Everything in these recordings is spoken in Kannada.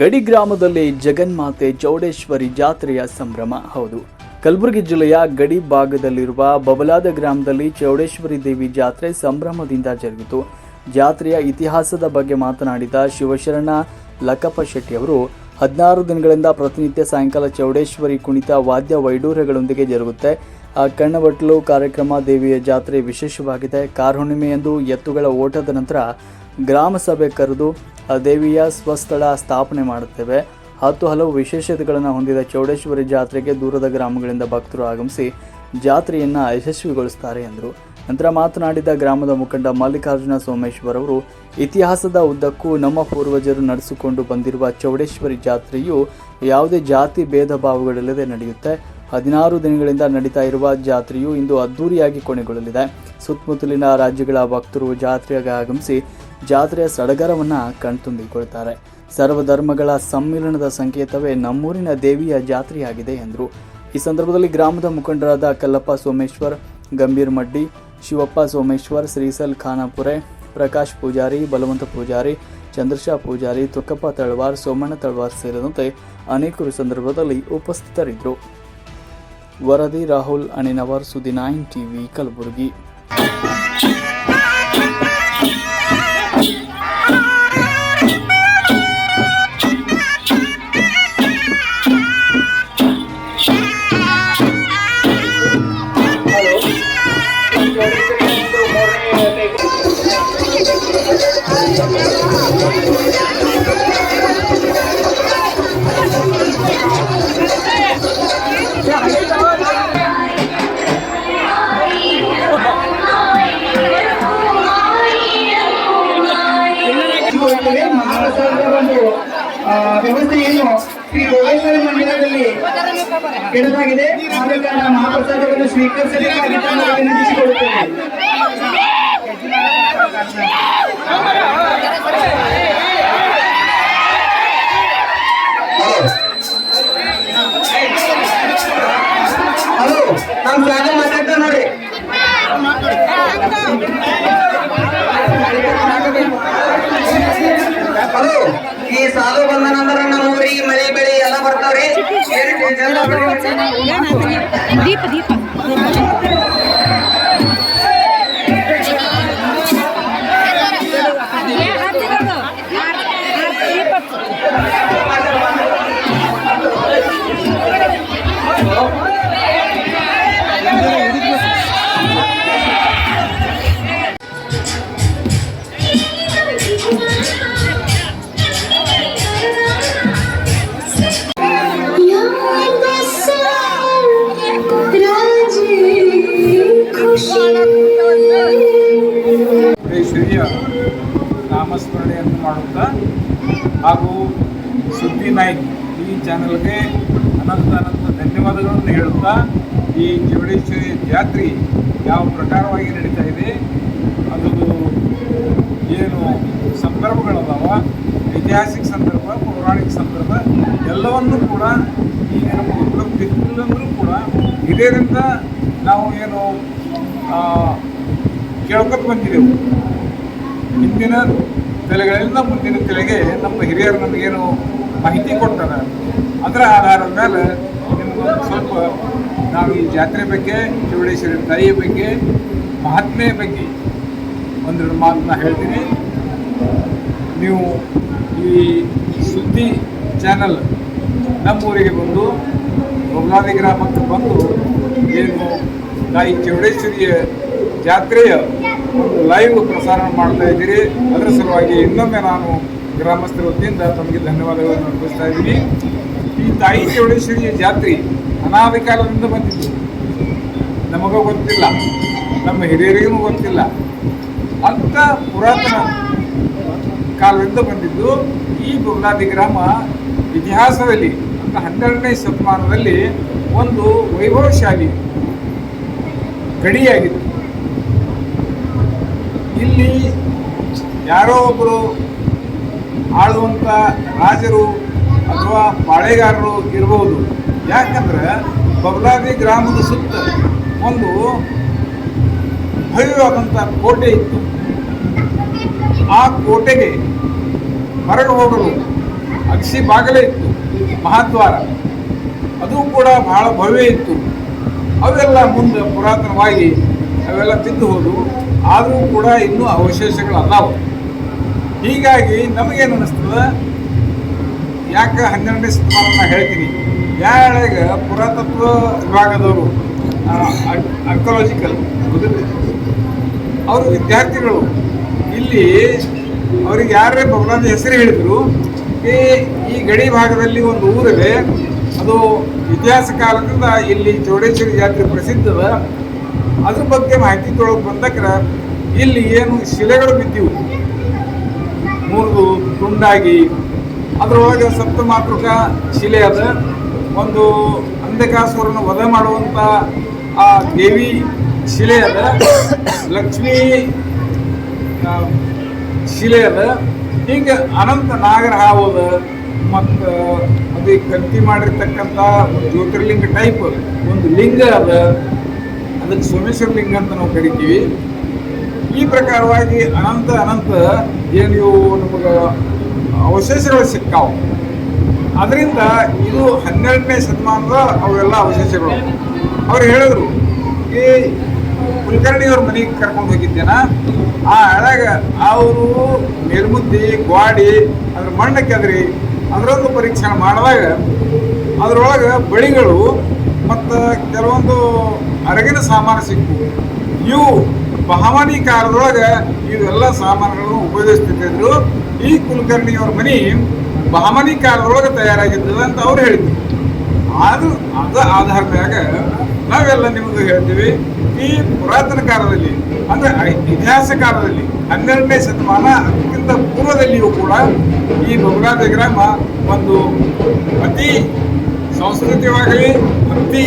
ಗಡಿ ಗ್ರಾಮದಲ್ಲಿ ಜಗನ್ಮಾತೆ ಚೌಡೇಶ್ವರಿ ಜಾತ್ರೆಯ ಸಂಭ್ರಮ. ಹೌದು, ಕಲಬುರಗಿ ಜಿಲ್ಲೆಯ ಗಡಿ ಭಾಗದಲ್ಲಿರುವ ಬಬಲಾದ ಗ್ರಾಮದಲ್ಲಿ ಚೌಡೇಶ್ವರಿ ದೇವಿ ಜಾತ್ರೆ ಸಂಭ್ರಮದಿಂದ ಜರುಗಿತು. ಜಾತ್ರೆಯ ಇತಿಹಾಸದ ಬಗ್ಗೆ ಮಾತನಾಡಿದ ಶಿವಶರಣ ಲಕ್ಕಪ್ಪ ಶೆಟ್ಟಿ ಅವರು, ಹದಿನಾರು ದಿನಗಳಿಂದ ಪ್ರತಿನಿತ್ಯ ಸಾಯಂಕಾಲ ಚೌಡೇಶ್ವರಿ ಕುಣಿತ ವಾದ್ಯ ವೈಡೂರ್ಯಗಳೊಂದಿಗೆ ಜರುಗುತ್ತೆ. ಆ ಕಣ್ಣಬಟ್ಟಲು ಕಾರ್ಯಕ್ರಮ ದೇವಿಯ ಜಾತ್ರೆ ವಿಶೇಷವಾಗಿದೆ. ಕಾರುಣಿಮೆಯಂದು ಎತ್ತುಗಳ ಓಟದ ನಂತರ ಗ್ರಾಮ ಸಭೆ ಕರೆದು ದೇವಿಯ ಸ್ವಸ್ಥಳ ಸ್ಥಾಪನೆ ಮಾಡುತ್ತೇವೆ. ಹತ್ತು ಹಲವು ವಿಶೇಷತೆಗಳನ್ನು ಹೊಂದಿದ ಚೌಡೇಶ್ವರಿ ಜಾತ್ರೆಗೆ ದೂರದ ಗ್ರಾಮಗಳಿಂದ ಭಕ್ತರು ಆಗಮಿಸಿ ಜಾತ್ರೆಯನ್ನು ಯಶಸ್ವಿಗೊಳಿಸುತ್ತಾರೆ ಎಂದರು. ನಂತರ ಮಾತನಾಡಿದ ಗ್ರಾಮದ ಮುಖಂಡ ಮಲ್ಲಿಕಾರ್ಜುನ ಸೋಮೇಶ್ವರ್ ಅವರು, ಇತಿಹಾಸದ ಉದ್ದಕ್ಕೂ ನಮ್ಮ ಪೂರ್ವಜರು ನಡೆಸಿಕೊಂಡು ಬಂದಿರುವ ಚೌಡೇಶ್ವರಿ ಜಾತ್ರೆಯು ಯಾವುದೇ ಜಾತಿ ಭೇದ ಭಾವಗಳಿಲ್ಲದೆ ನಡೆಯುತ್ತೆ. ಹದಿನಾರು ದಿನಗಳಿಂದ ನಡೀತಾ ಇರುವ ಜಾತ್ರೆಯು ಇಂದು ಅದ್ದೂರಿಯಾಗಿ ಕೊನೆಗೊಳ್ಳಲಿದೆ. ಸುತ್ತಮುತ್ತಲಿನ ರಾಜ್ಯಗಳ ಭಕ್ತರು ಜಾತ್ರೆಗೆ ಆಗಮಿಸಿ ಜಾತ್ರೆಯ ಸಡಗರವನ್ನು ಕಣ್ತುಂಬಿಕೊಳ್ತಾರೆ. ಸರ್ವಧರ್ಮಗಳ ಸಮ್ಮಿಲನದ ಸಂಕೇತವೇ ನಮ್ಮೂರಿನ ದೇವಿಯ ಜಾತ್ರೆಯಾಗಿದೆ ಎಂದರು. ಈ ಸಂದರ್ಭದಲ್ಲಿ ಗ್ರಾಮದ ಮುಖಂಡರಾದ ಕಲ್ಲಪ್ಪ ಸೋಮೇಶ್ವರ್, ಗಂಭೀರ್ ಮಡ್ಡಿ, ಶಿವಪ್ಪ ಸೋಮೇಶ್ವರ್, ಶ್ರೀಸಲ್ ಖಾನಾಪುರೆ, ಪ್ರಕಾಶ್ ಪೂಜಾರಿ, ಬಲವಂತ ಪೂಜಾರಿ, ಚಂದ್ರಶಾ ಪೂಜಾರಿ, ತುಕ್ಕಪ್ಪ ತಳವಾರ್, ಸೋಮಣ್ಣ ತಳವಾರ್ ಸೇರಿದಂತೆ ಅನೇಕರು ಸಂದರ್ಭದಲ್ಲಿ ಉಪಸ್ಥಿತರಿದ್ದರು. ವರದಿ ರಾಹುಲ್ ಅಣಿನವರ್ ಸುದ್ದಿ ನೈನ್ ಟಿವಿ, ಕಲಬುರಗಿ. ಭೋಗೇಶ್ವರ ಮಂದಿರದಲ್ಲಿ ಕಾರಣ ಮಹಾಪ್ರಸಾದವನ್ನು ಸ್ವೀಕರಿಸಬೇಕಾಗಿ ತಮ್ಮಲ್ಲಿ ವಿನಂತಿಸಿಕೊಳ್ಳುತ್ತೇವೆ ಹಲೋ ನಾವು ಶ್ರೀಯ ನಾಮಸ್ಮರಣೆಯನ್ನು ಮಾಡುತ್ತಾ ಹಾಗೂ ಸುದ್ದಿ ನಾಯ್ಕ್ ಈ ಚಾನಲ್ಗೆ ಅನಂತ ಅನಂತ ಧನ್ಯವಾದಗಳನ್ನು ಹೇಳುತ್ತಾ ಈ ಚೌಡೇಶ್ವರಿ ಜಾತ್ರೆ ಯಾವ ಪ್ರಕಾರವಾಗಿ ನಡೀತಾ ಇದೆ ಅದು ಏನು ಸಂದರ್ಭಗಳದಾವ? ಐತಿಹಾಸಿಕ ಸಂದರ್ಭ, ಪೌರಾಣಿಕ ಸಂದರ್ಭ, ಎಲ್ಲವನ್ನೂ ಕೂಡ ಈಗ ನಮಗೆ ಉಪಲಬ್ಧಿಲ್ಲಂದ್ರೂ ಕೂಡ ಇದರಿಂದ ನಾವು ಏನು ಕೇಳ್ಕೊತ ಬಂದಿದ್ದೆವು ಹಿಂದಿನ ತಲೆಗಳಿಂದ ಮುಂದಿನ ತಲೆಗೆ ನಮ್ಮ ಹಿರಿಯರು ನಮಗೇನು ಮಾಹಿತಿ ಕೊಡ್ತಾರೆ ಅದರ ಆಧಾರದ ಮೇಲೆ ನಿಮಗೊಂದು ಸ್ವಲ್ಪ ನಾವು ಈ ಜಾತ್ರೆ ಬಗ್ಗೆ ಚೌಡೇಶ್ವರಿ ತಾಯಿಯ ಬಗ್ಗೆ, ಮಹಾತ್ಮೆಯ ಬಗ್ಗೆ ಒಂದೆರಡು ಮಾತನ್ನ ಹೇಳ್ತೀನಿ. ನೀವು ಈ ಸುದ್ದಿ ಚಾನಲ್ ನಮ್ಮೂರಿಗೆ ಬಂದು ಬೊಬ್ಲಾದಿ ಗ್ರಾಮಕ್ಕೆ ಬಂದು ಏನು ತಾಯಿ ಚೌಡೇಶ್ವರಿಯ ಜಾತ್ರೆಯ ಲೈವ್ ಪ್ರಸಾರ ಮಾಡ್ತಾ ಇದ್ದೀರಿ. ಅದರ ಸಲುವಾಗಿ ಇನ್ನೊಮ್ಮೆ ನಾನು ಗ್ರಾಮಸ್ಥರ ವತಿಯಿಂದ ತಮಗೆ ಧನ್ಯವಾದಗಳನ್ನು ಅರ್ಪಿಸ್ತಾ ಇದ್ದೀನಿ. ಈ ತಾಯಿ ಚೌಡೇಶ್ವರಿಯ ಜಾತ್ರೆ ಅನಾದಿ ಕಾಲದಿಂದ ಬಂದಿದ್ದು ನಮಗೂ ಗೊತ್ತಿಲ್ಲ. ನಮ್ಮ ಹಿರಿಯರಿಗೂ ಗೊತ್ತಿಲ್ಲ. ಅಂಥ ಪುರಾತನ ಕಾಲದಿಂದ ಬಂದಿದ್ದು ಈ ಬುಗ್ಲಾದಿ ಗ್ರಾಮ ಇತಿಹಾಸದಲ್ಲಿ ಅಂತ ಹನ್ನೆರಡನೇ ಶತಮಾನದಲ್ಲಿ ಒಂದು ವೈಭವಶಾಲಿ ಗಡಿಯಾಗಿತ್ತು. ಇಲ್ಲಿ ಯಾರೋ ಒಬ್ಬರು ಆಳುವಂಥ ರಾಜರು ಅಥವಾ ಪಾಳೆಗಾರರು ಇರಬಹುದು ಯಾಕಂದ್ರೆ ಬಬ್ಲಾದಿ ಗ್ರಾಮದ ಸುತ್ತ ಒಂದು ಭವ್ಯವಾದಂಥ ಕೋಟೆ ಇತ್ತು. ಆ ಕೋಟೆಗೆ ಮರಳು ಹೋಗಲು ಅಗಸಿ ಬಾಗಲೇ ಇತ್ತು, ಮಹಾದ್ವಾರ. ಅದು ಕೂಡ ಬಹಳ ಭವ್ಯ ಇತ್ತು. ಅವೆಲ್ಲ ಮುಂದೆ ಪುರಾತನವಾಗಿ ಅವೆಲ್ಲ ತಿದ್ದು ಹೋದವು. ಆದರೂ ಕೂಡ ಇನ್ನೂ ಅವಶೇಷಗಳು ಅದಾವು ಹೀಗಾಗಿ ನಮಗೇನು ಅನ್ನಿಸ್ತದೆ ಯಾಕೆ ಹನ್ನೆರಡನೇ ಶತಮಾನ ಹೇಳ್ತೀನಿ ಯಾಳೆಗೆ ಪುರಾತತ್ವ ವಿಭಾಗದವರು ಆರ್ಕೊಲಾಜಿಕಲ್ ಅವರು ವಿದ್ಯಾರ್ಥಿಗಳು. ಇಲ್ಲಿ ಅವ್ರಿಗೆ ಯಾರೇ ಬಬಲಾದ ಹೆಸರು ಹೇಳಿದ್ರು, ಈ ಈ ಗಡಿ ಭಾಗದಲ್ಲಿ ಒಂದು ಊರಿದೆ. ಅದು ಇತಿಹಾಸ ಕಾಲದಿಂದ ಇಲ್ಲಿ ಚೌಡೇಶ್ವರಿ ಜಾತ್ರೆ ಪ್ರಸಿದ್ಧದ ಅದ್ರ ಬಗ್ಗೆ ಮಾಹಿತಿ ತೊಳಗೆ ಬಂದಕ್ರ ಇಲ್ಲಿ ಏನು ಶಿಲೆಗಳು ಬಿದ್ದಿವು. ಮೂರು ತುಂಡಾಗಿ. ಅದರೊಳಗೆ ಸಪ್ತಮಾತೃಕ ಶಿಲೆ ಅದ. ಒಂದು ಅಂಧಕಾಸುರನ್ನು ವಧೆ ಮಾಡುವಂಥ ಆ ದೇವಿ ಶಿಲೆ ಅದ. ಲಕ್ಷ್ಮೀ ಆ, ಶಿಲೆ ಅದ. ಹಿಂಗೆ ಅನಂತ ನಾಗರ ಹಾವದ ಮತ್ತ ಅದು ಕಂತಿ ಮಾಡಿರ್ತಕ್ಕಂಥ ಜ್ಯೋತಿರ್ಲಿಂಗ ಟೈಪ್ ಒಂದು ಲಿಂಗ ಅದ. ಅದಕ್ಕೆ ಸೋಮೇಶ್ವರ ಲಿಂಗ ಅಂತ ನಾವು ಕರಿತೀವಿ. ಈ ಪ್ರಕಾರವಾಗಿ ಅನಂತ ಅನಂತ ಏನು ಇವು ನಮಗೆ ಅವಶೇಷಗಳು ಸಿಕ್ಕಾವು. ಅದರಿಂದ ಇದು ಹನ್ನೆರಡನೇ ಶತಮಾನದ ಅವೆಲ್ಲ ಅವಶೇಷಗಳು. ಅವ್ರು ಹೇಳಿದ್ರು ಈ ಕುಲಕರ್ಣಿಯವ್ರ ಮನೆಗೆ ಕರ್ಕೊಂಡು ಹೋಗಿದ್ದೇನ? ಆ ಹಳಗ ಅವರು ನಿರ್ಮುದ್ದಿ, ಗ್ವಾಡಿ, ಅದ್ರ ಮಣ್ಣು ಕೆದರಿ ಅದರೊಂದು ಮಾಡಿದಾಗ ಅದರೊಳಗೆ ಬಳಿಗಳು ಮತ್ತು ಕೆಲವೊಂದು ಅರಗಿನ ಸಾಮಾನು ಸಿಕ್ಕು. ಇವು ಬಹಮನಿ ಕಾಲದೊಳಗೆ ಇವೆಲ್ಲ ಸಾಮಾನುಗಳನ್ನು ಉಪಯೋಗಿಸ್ತಿದ್ದರು ಈ ಕುಲಕರ್ಣಿಯವ್ರ ಮನೆ ಬಹಮನಿ ಕಾಲದೊಳಗೆ ತಯಾರಾಗಿದ್ದದ ಅಂತ ಅವ್ರು ಹೇಳಿದ್ರು. ಅದು ಅದ ಆಧಾರದ ನಾವೆಲ್ಲ ನಿಮಗೆ ಹೇಳ್ತೀವಿ, ಈ ಪುರಾತನ ಕಾಲದಲ್ಲಿ, ಅಂದ್ರೆ ಇತಿಹಾಸ ಕಾಲದಲ್ಲಿ, ಹನ್ನೆರಡನೇ ಶತಮಾನ, ಅದಕ್ಕಿಂತ ಪೂರ್ವದಲ್ಲಿಯೂ ಕೂಡ ಈ ಬೊಗಲಾದ ಗ್ರಾಮ ಒಂದು ಅತಿ ಸಂಸ್ಕೃತಿಯಾಗಲಿ ಅತಿ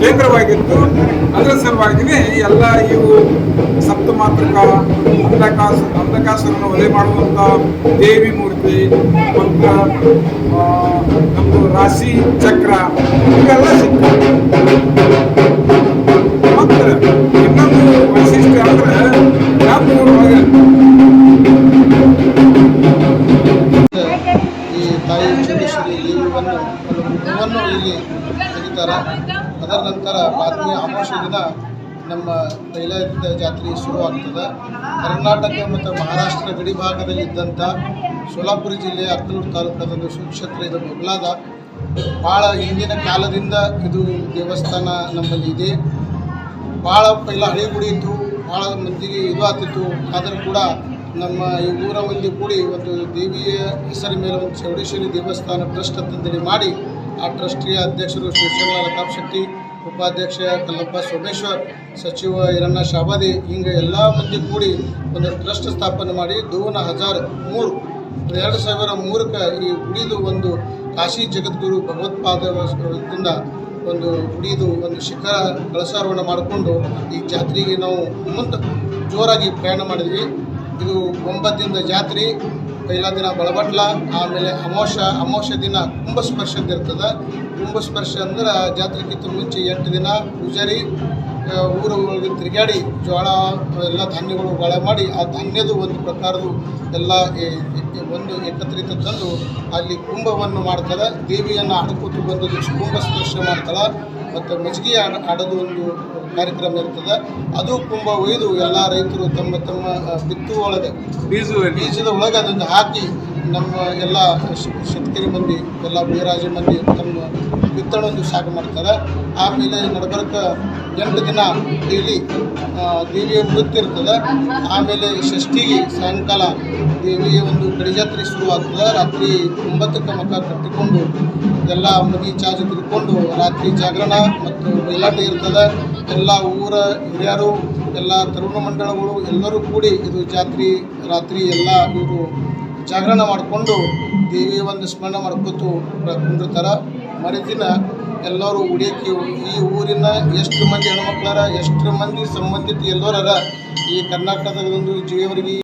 ಕೇಂದ್ರವಾಗಿತ್ತು ಅದರ ಸಲುವಾಗಿಯೇ ಎಲ್ಲ ಇವು ಸಪ್ತಮಾತೃಕ ಅಂಧಕಾಸು ಅಂಧಕಾಸನ್ನು ಒಲೆ ಮಾಡುವಂಥ ದೇವಿ ಮೂರ್ತಿ ಮತ್ತು ನಮ್ಮದು ರಾಶಿ ಚಕ್ರ, ಇವೆಲ್ಲ ಸಿಗ್ತವೆ. ಮತ್ತು ಇನ್ನೊಂದು ವೈಶಿಷ್ಟ್ಯ ಅಂದ್ರೆ ಒಂದು ಹೂವನ್ನು ಇಲ್ಲಿ ತೆಗಿತಾರೆ ಅದರ ನಂತರ ಬಾತ್ಮಿ ಅಮಾವಾಸ್ಯ ದಿನ ನಮ್ಮ ತೈಲಾಯುಕ್ತ ಜಾತ್ರೆ ಶುರುವಾಗ್ತದೆ. ಕರ್ನಾಟಕ ಮತ್ತು ಮಹಾರಾಷ್ಟ್ರ ಗಡಿ ಭಾಗದಲ್ಲಿ ಇದ್ದಂಥ ಸೋಲಾಪುರ ಜಿಲ್ಲೆಯ ಅಕ್ಕಲೂರು ತಾಲೂಕದೊಂದು ಸುಕ್ಷೇತ್ರ ಇದು ಮೊಗಲಾದ ಭಾಳ ಹಿಂದಿನ ಕಾಲದಿಂದ ಇದು ದೇವಸ್ಥಾನ ನಮ್ಮಲ್ಲಿ ಇದೆ. ಭಾಳ ಪೈಲ ಹಳೆ ಗುಡಿ ಇತ್ತು ಭಾಳ ಮಂದಿಗೆ ಇದು ಆಗ್ತಿತ್ತು. ಆದರೂ ಕೂಡ ನಮ್ಮ ಈ ಊರ ಮಂದಿ ಕೂಡಿ ಒಂದು ದೇವಿಯ ಹೆಸರ ಮೇಲೆ ಒಂದು ಚೌಡೇಶ್ವರಿ ದೇವಸ್ಥಾನ ಟ್ರಸ್ಟ್ ಅಂತಂದೇಳಿ ಮಾಡಿ ಆ ಟ್ರಸ್ಟಿಯ ಅಧ್ಯಕ್ಷರು ಶಿವಶಂಕರ ಲತಾಪ್ ಶೆಟ್ಟಿ, ಉಪಾಧ್ಯಕ್ಷ ಕಲ್ಲಪ್ಪ ಸೋಮೇಶ್ವರ್, ಸಚಿವ ಇರಣ್ಣ ಶಾಬಾದಿ, ಹಿಂಗೆ ಎಲ್ಲ ಮಂದಿ ಕೂಡಿ ಒಂದು ಟ್ರಸ್ಟ್ ಸ್ಥಾಪನೆ ಮಾಡಿ ದೋನ ಹಜಾರ್ ಮೂರು. ಎರಡು ಸಾವಿರ ಮೂರಕ್ಕೆ ಈ ಗುಡಿದು ಒಂದು ಕಾಶಿ ಜಗದ್ಗುರು ಭಗವತ್ಪಾದದಿಂದ ಒಂದು ಗುಡಿದು ಒಂದು ಶಿಖರ ಕಳಸಾರೋಹಣ ಮಾಡಿಕೊಂಡು ಈ ಜಾತ್ರೆಗೆ ನಾವು ಮುಂದೆ ಜೋರಾಗಿ ಪ್ರಯಾಣ ಮಾಡಿದ್ವಿ. ಇದು ಒಂಬತ್ತಿಂದ ಜಾತ್ರೆ. ಪೈಲ ದಿನ ಬಳಬಟ್ಲ, ಆಮೇಲೆ ಅಮಾವಾಸ್ಯ ಅಮಾವಾಸ್ಯ ದಿನ ಕುಂಭಸ್ಪರ್ಶ ಅಂತ ಇರ್ತದೆ. ಕುಂಭಸ್ಪರ್ಶ ಅಂದ್ರೆ ಜಾತ್ರೆಗಿಂತ ಮುಂಚೆ ಎಂಟು ದಿನ ಪೂಜಾರಿ ಆ, ಊರ ಒಳಗೆ ತಿರುಗಾಡಿ ಜೋಳ ಎಲ್ಲ ಧಾನ್ಯಗಳು ಗಾಳ ಮಾಡಿ ಆ ಧಾನ್ಯದ ಒಂದು ಪ್ರಕಾರದ ಎಲ್ಲ ಒಂದು ಏಕತ್ರಿತ ತಂದು ಅಲ್ಲಿ ಕುಂಭವನ್ನು ಮಾಡ್ತಾರೆ ದೇವಿಯನ್ನು ಆಡ್ಕೊತು ಬಂದು ಕುಂಭ ಸ್ಪರ್ಶ ಮಾಡ್ತಾಳೆ ಮತ್ತು ಮಜ್ಜಿಗೆ ಆಡ ಆಡೋದು ಒಂದು ಕಾರ್ಯಕ್ರಮ ಇರ್ತದೆ. ಅದು ಕುಂಭ ಒಯ್ದು ಎಲ್ಲ ರೈತರು ತಮ್ಮ ತಮ್ಮ ಬಿತ್ತುವ ಬಿತ್ತು ಒಳಗೆ ಬೀಜದ ಒಳಗೆ ಅದನ್ನು ಹಾಕಿ ನಮ್ಮ ಎಲ್ಲ ಶ್- ಶೆಟ್ಕರಿ ಮಂದಿ, ಎಲ್ಲ ಬೀರಾಜ ಮಂದಿ ತಮ್ಮ ಬಿತ್ತಣೊಂದು ಸಾಕು ಮಾಡ್ತಾರೆ. ಆಮೇಲೆ ನಡ್ಬರ್ಕ ಎಂಟು ದಿನ ಡೈಲಿ ದೇವಿಯ ಇರ್ತದೆ. ಆಮೇಲೆ ಷಷ್ಠಿಗೆ ಸಾಯಂಕಾಲ ದೇವಿಯ ಒಂದು ಗಡಿಜಾತ್ರೆ ಶುರುವಾಗ್ತದೆ. ರಾತ್ರಿ ಒಂಬತ್ತಕ್ಕೆ ಮಕ್ಕ ಕಟ್ಟಿಕೊಂಡು ಎಲ್ಲ ಮುಗಿ ಚಾರ್ಜ್ ತಿಳ್ಕೊಂಡು ರಾತ್ರಿ ಜಾಗರಣ ಮತ್ತು ಬಯಲಾಟ ಇರ್ತದೆ. ಎಲ್ಲ ಊರ ಹಿರಿಯರು, ಎಲ್ಲ ತರುಣ ಮಂಡಳಗಳು ಎಲ್ಲರೂ ಕೂಡಿ ಇದು ಜಾತ್ರೆ, ರಾತ್ರಿ ಎಲ್ಲ ಇವರು ಜಾಗರಣ ಮಾಡಿಕೊಂಡು ಒಂದು ಸ್ಮರಣೆ ಮಾಡ್ಕೊತು ಕುಂದಿರ್ತಾರೆ ಮರುದಿನ ಎಲ್ಲರೂ ಉಡಿಯಕ್ಕೆ ಈ ಊರಿನ ಎಷ್ಟು ಮಂದಿ ಹೆಣ್ಮಕ್ಳರ, ಎಷ್ಟು ಮಂದಿ ಸಂಬಂಧಿತ ಎಲ್ಲರರ ಈ ಕರ್ನಾಟಕದ ಒಂದು ಜೀವರಿಗೆ